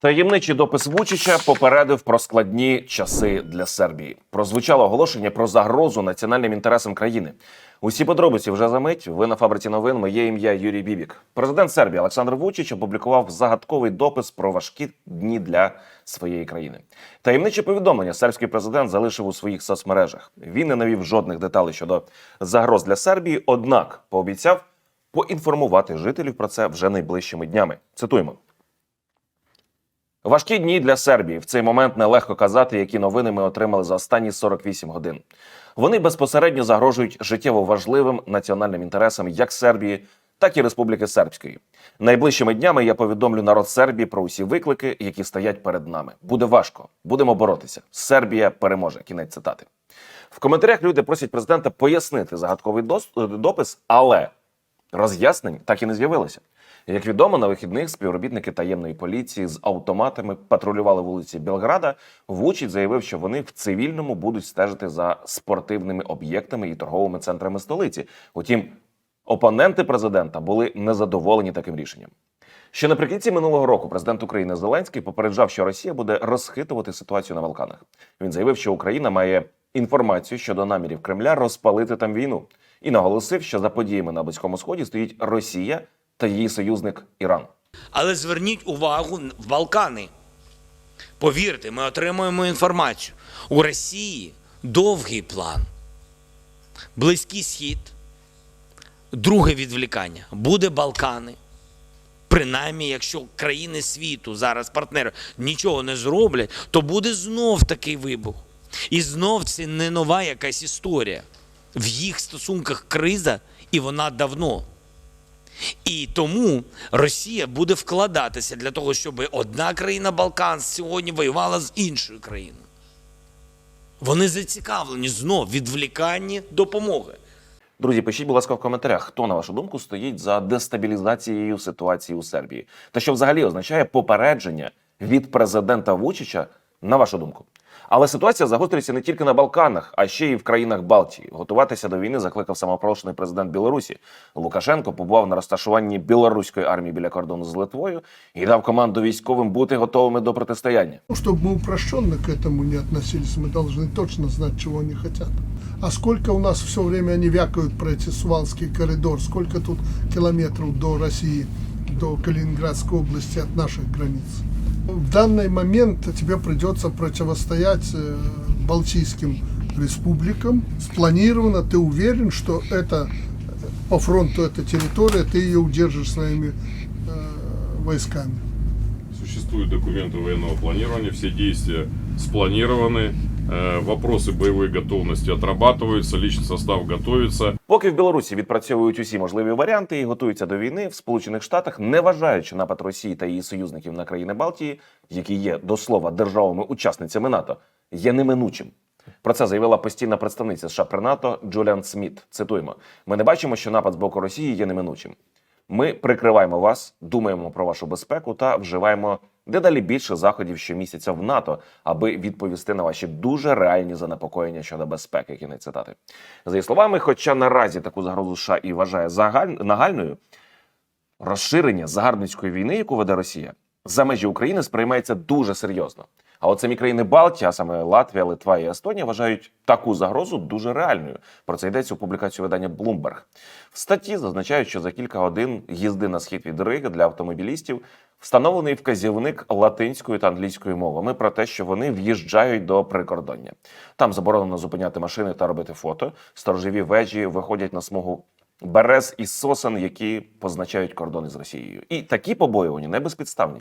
Таємничий допис Вучича попередив про складні часи для Сербії. Прозвучало оголошення про загрозу національним інтересам країни. Усі подробиці вже за мить. Ви на фабриці новин. Моє ім'я Юрій Бібік. Президент Сербії Олександр Вучич опублікував загадковий допис про важкі дні для своєї країни. Таємниче повідомлення сербський президент залишив у своїх соцмережах. Він не навів жодних деталей щодо загроз для Сербії, однак пообіцяв поінформувати жителів про це вже найближчими днями. Цитуємо. Важкі дні для Сербії. В цей момент нелегко казати, які новини ми отримали за останні 48 годин. Вони безпосередньо загрожують життєво важливим національним інтересам як Сербії, так і Республіки Сербської. Найближчими днями я повідомлю народ Сербії про усі виклики, які стоять перед нами. Буде важко, будемо боротися. Сербія переможе. Кінець цитати. В коментарях люди просять президента пояснити загадковий дос- допис, але роз'яснень так і не з'явилося. Як відомо, на вихідних співробітники таємної поліції з автоматами патрулювали вулиці Білграда. Вучить заявив, що вони в цивільному будуть стежити за спортивними об'єктами і торговими центрами столиці. Утім, опоненти президента були незадоволені таким рішенням. Ще наприкінці минулого року президент України Зеленський попереджав, що Росія буде розхитувати ситуацію на Балканах. Він заявив, що Україна має інформацію щодо намірів Кремля розпалити там війну, і наголосив, що за подіями на Близькому Сході стоїть Росія та її союзник Іран. Але зверніть увагу в Балкани. Повірте, ми отримуємо інформацію. У Росії довгий план. Близький схід. Друге відвлікання буде Балкани. Принаймні, якщо країни світу зараз партнери нічого не зроблять, то буде знов такий вибух. І знов це не нова якась історія. В їх стосунках криза, і вона давно. І тому Росія буде вкладатися для того, щоб одна країна Балкан сьогодні воювала з іншою країною. Вони зацікавлені знов відвліканні допомоги. Друзі, пишіть, будь ласка, в коментарях, хто на вашу думку стоїть за дестабілізацією ситуації у Сербії, та що взагалі означає попередження від президента Вучича, на вашу думку. Але ситуація загострюється не тільки на Балканах, а ще й в країнах Балтії. Готуватися до війни закликав самопроголошений президент Білорусі. Лукашенко побував на розташуванні білоруської армії біля кордону з Литвою і дав команду військовим бути готовими до протистояння. Ну, Чтобы мы упрощенно к этому не относились, мы должны точно знать, чего они хотят. А сколько у нас все время они вякают про эти Сувалский коридор, сколько тут километров до России, до Калининградской области от наших границ. В данный момент тебе придется противостоять э, Балтийским республикам. Спланировано, ты уверен, что это э, по фронту эта территория, ты ее удержишь своими э, войсками. Существуют документы военного планирования, все действия спланированы, э, вопросы боевой готовности отрабатываются, личный состав готовится. Поки в Білорусі відпрацьовують усі можливі варіанти і готуються до війни, в Сполучених Штатах, не вважаючи напад Росії та її союзників на країни Балтії, які є до слова державами-учасницями НАТО, є неминучим. Про це заявила постійна представниця США при НАТО Джуліан Сміт. Цитуємо: ми не бачимо, що напад з боку Росії є неминучим. Ми прикриваємо вас, думаємо про вашу безпеку та вживаємо дедалі більше заходів щомісяця в НАТО, аби відповісти на ваші дуже реальні занепокоєння щодо безпеки. Кінець цитати. За її словами, хоча наразі таку загрозу США і вважає загаль... нагальною, розширення загарбницької війни, яку веде Росія, за межі України сприймається дуже серйозно. А от самі країни Балтії, а саме Латвія, Литва і Естонія, вважають таку загрозу дуже реальною. Про це йдеться у публікації видання Bloomberg. В статті зазначають, що за кілька годин їзди на схід від Риги для автомобілістів встановлений вказівник латинською та англійською мовами про те, що вони в'їжджають до прикордоння. Там заборонено зупиняти машини та робити фото. Сторожові вежі виходять на смугу берез і сосен, які позначають кордони з Росією. І такі побоювання не безпідставні.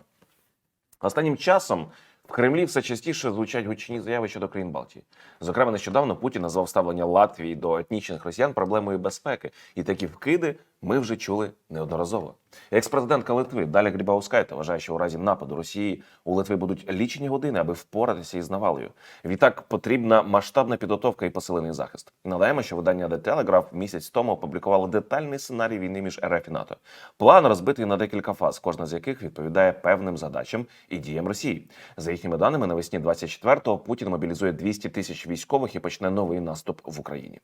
Останнім часом в Кремлі все частіше звучать гучні заяви щодо країн Балтії. Зокрема, нещодавно Путін назвав ставлення Латвії до етнічних росіян проблемою безпеки, і такі вкиди ми вже чули неодноразово. Екс-президентка Литви Даля Грібаускайте вважає, що у разі нападу Росії у Литви будуть лічені години, аби впоратися із навалою. Відтак потрібна масштабна підготовка і посилений захист. Нагадаємо, що видання The Telegraph місяць тому опублікувало детальний сценарій війни між РФ і НАТО. План розбитий на декілька фаз, кожна з яких відповідає певним задачам і діям Росії. За їхніми даними, навесні 24-го Путін мобілізує 200 тисяч військових і почне новий наступ в Україні.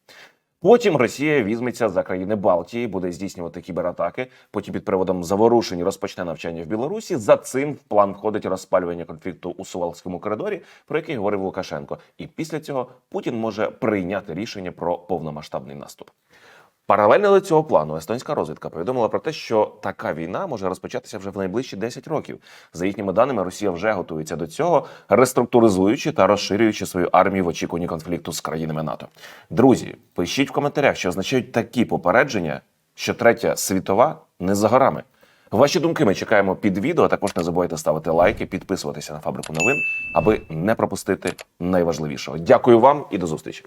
Потім Росія візьметься за країни Балтії, буде здійснювати кібератаки. Потім під приводом заворушень розпочне навчання в Білорусі. За цим в план входить розпалювання конфлікту у Сувалському коридорі, про який говорив Лукашенко. І після цього Путін може прийняти рішення про повномасштабний наступ. Паралельно до цього плану естонська розвідка повідомила про те, що така війна може розпочатися вже в найближчі 10 років. За їхніми даними, Росія вже готується до цього, реструктуризуючи та розширюючи свою армію в очікуванні конфлікту з країнами НАТО. Друзі, пишіть в коментарях, що означають такі попередження, що третя світова не за горами. Ваші думки ми чекаємо під відео. Також не забувайте ставити лайки, підписуватися на фабрику новин, аби не пропустити найважливішого. Дякую вам і до зустрічі.